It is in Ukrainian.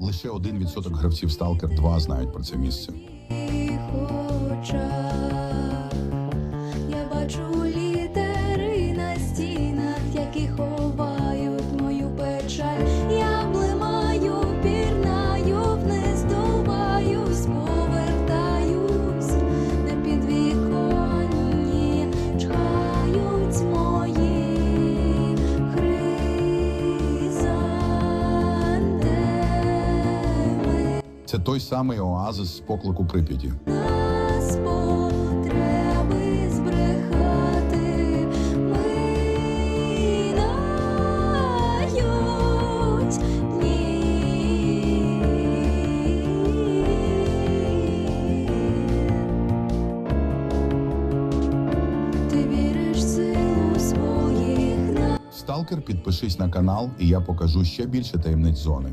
Лише 1% гравців Stalker 2 знають про це місце. я бачу Це той самий оазис з поклику Прип'яті. Сталкер, підпишись на канал, і я покажу ще більше таємниць зони.